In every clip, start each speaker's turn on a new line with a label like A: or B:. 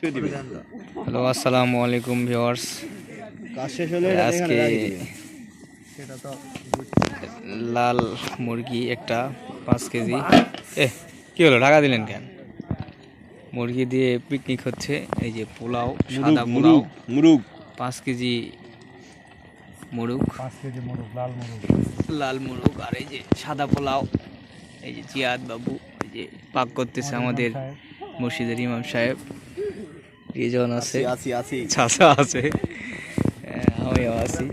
A: Hello আসসালামু আলাইকুম viewers.
B: হলে
A: আজকে লাল মুরগি একটা পাঁচ কেজি। এ কি হলো ঢাকা দিলেন কেন? মুরগি দিয়ে পিকনিক হচ্ছে এই যে পোলাও সাদা পোলাও
B: মুরুগ।
A: পাঁচ কেজি মুরুগ।
C: পাঁচ কেজি মুরগ লাল মুরগ।
A: লাল মুরুগ আর এই যে সাদা পোলাও এই যে জিয়াদ বাবু এই যে পাক করতেছে আমাদের মসজিদের ইমাম সাহেব। রিজন আছে?
B: আছি আছি
A: চাচা আছে। হ্যাঁ, আমিও আছি।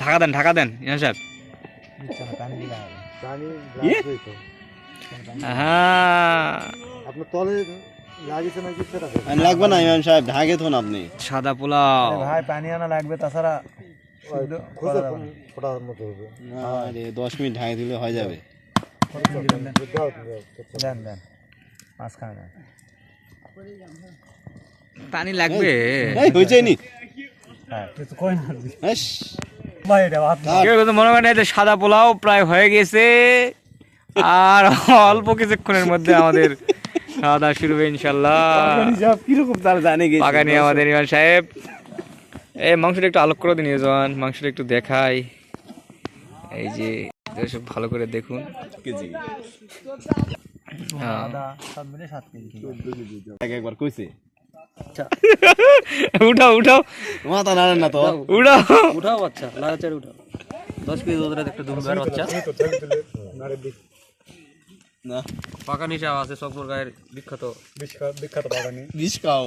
A: ঢাকা দেন ঢাকা দেন ইমাম সাহেব। হ্যাঁ
C: সেটা?
B: লাগবে না ইমাম সাহেব ঢাকে থন আপনি।
A: সাদা পোলাও।
C: ভাই পানি আনা লাগবে তাছাড়া
B: দশ মিনিট ঢাকে দিলে হয়ে যাবে।
C: দেন দেন মাঝখানে দেন
A: পানি লাগবে।
B: এই হয়েছে নি?
C: হ্যাঁ। কই না ভাই এটা ভাত
A: মনে করেন সাদা পোলাও প্রায় হয়ে গেছে। আর অল্প কিছুক্ষণের মধ্যে আমাদের খাওয়া দাওয়া শুরু হবে ইনশাল্লাহ।
B: সব কীরকম তারা জানে গেছে
A: বাগানি আমাদের ইমাম সাহেব। এই মাংসটা একটু আলোক করে দিন মাংসটা একটু দেখাই। এই যে সব ভালো করে দেখুন।
B: কেজি।
A: হ্যাঁ।
C: কেজি।
B: একবার কইছে।
A: উঠাও উঠাও।
B: মাথা নাড়েন না তো।
A: উঠাও।
D: উঠাও বাচ্চা লাগাচার উঠাও। দশ কেজি ওদের একটা দুমদার বাচ্চা।
B: না।
D: পাকা নিশা আছে সকল গায়ের বিখ্যাত।
C: বিখ্যাত বাগানি।
B: বিষ খাও।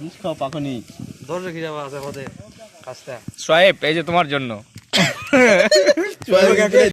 B: বিষ খাও পাখনি
D: দর্শক হিসাবে আছে আমাদের কাজটা।
A: সোয়েব এই যে তোমার জন্য। But,